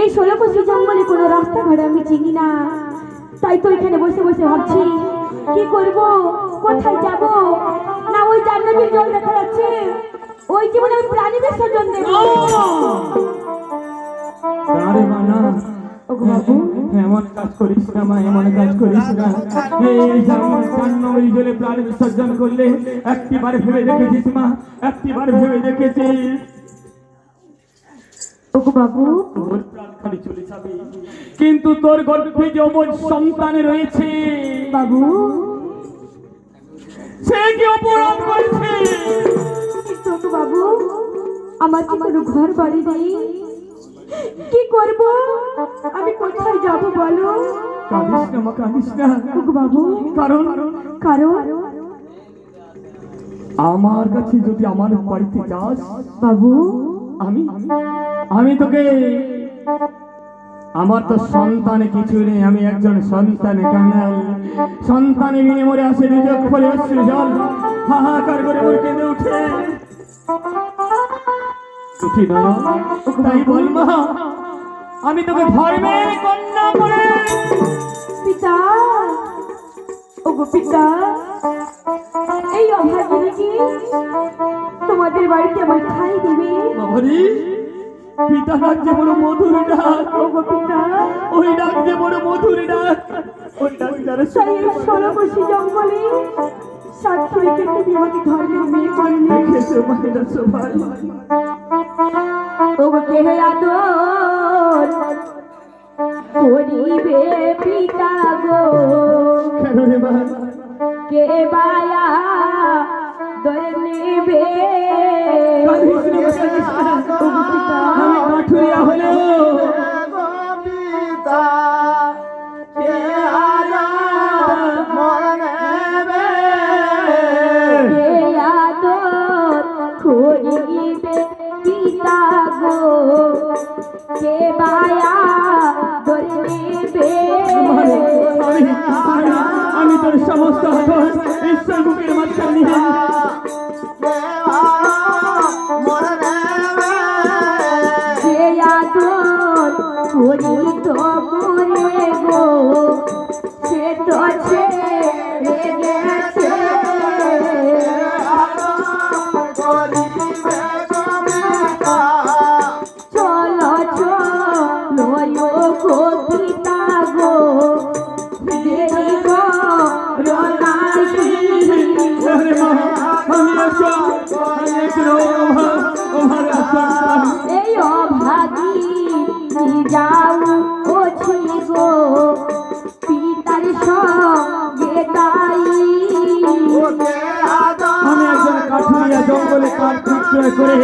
এই ষোলকশি জঙ্গলে কোনো রাস্তাঘাট আমি চিনি না। তাই তো এখানে বসে বসে ভাবছি কি করব? কোথায় যাব? না ওই জান্নাতের জল দেখা যাচ্ছে। ওই জীবনে আমি প্রাণী বিসর্জন দেব। বাবু। এমন কাজ করিস না মা এমন কাজ করিস না। এই যেমন কান্নময়ী জলে প্রাণ বিসর্জন করলে একটিবার ভেবে দেখেছিস মা একটিবার ভেবে দেখেছিস। ওগো বাবু। তোর প্রাণ খালি চলে যাবে। কিন্তু তোর গর্ভে যে সন্তান রয়েছে। বাবু। সে কি অপরাধ করেছে? কিন্তু বাবু আমার কি কোনো ঘর বাড়ি নেই? কি করব? আমি কোথায় যাব বলো? কাঁদিস না মা কাঁদিস না। বাবু। কারণ? কারণ? আমার কাছে যদি আমার বাড়িতে যাস বাবু। আমি আমি তোকে আমার তো সন্তানে কিছু নেই আমি একজন সন্তানে কাঙাল সন্তানে মরে আসে দুচোখ ফলে অশ্রু জল হাহাকার করে ওর কেঁদে উঠে উঠি না তাই বল মা আমি তোকে ধর্মের কন্যা করে। পিতা ওগো পিতা এই অভাগিনী কি তোমাদের বাড়িতে আমার ঠাই দিবে? বাবারি পিতা ডাক যে বড় মধুর ডাক। ওই ডাক যে বড় মধুর ডাক। ওই ডাক যারা ষোলো বসি জঙ্গলে সাক্ষী রেখে তুমি আমাকে ধর্মের মেয়ে করলে দেখেছ মায়েরা সবাই ওগো কে আদর করিবে পিতা গো? কে বায়া দর নেবে? গো কে বায়া আমি তোর সমস্ত ঈশ্বর বুকের মাঝখানে নিয়ে এই অভাগী যাও ওছি গো। পিতার সঙ্গে তাই। কে আমি একজন কাঠুরিয়া জঙ্গলে কাঠ বিক্রয় করে